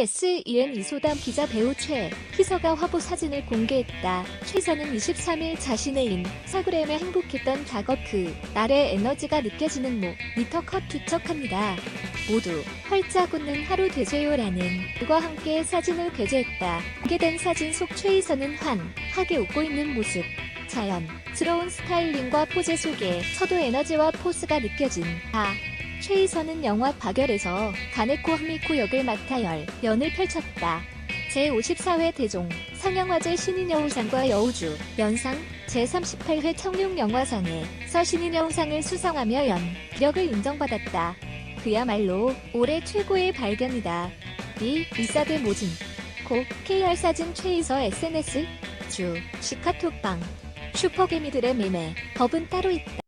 SEN 이소담 기자 배우 최 희서가 화보 사진을 공개했다. 최희서는 23일 자신의 인 스타그램에 행복했던 작업 그 날의 에너지가 느껴지는 모니터 컷 투척합니다. 모두 활짝 웃는 하루 되세요라는 그와 함께 사진을 게재했다. 공개된 사진 속 최희서는 환하게 웃고 있는 모습. 자연스러운 스타일링과 포즈 속에 서도 에너지와 포스가 느껴진 아 최희선은 영화 박열에서 가네코 하미코 역을 맡아 열 연을 펼쳤다. 제54회 대종 상영화제 신인여우상과 여우주 연상 제38회 청룡영화상에서 신인여우상을 수상하며 연 기력을 인정받았다. 그야말로 올해 최고의 발견이다. 이 이사드 모진 고 KR 사진 최희서 SNS 주 시카톡방 슈퍼개미들의 매매 법은 따로 있다.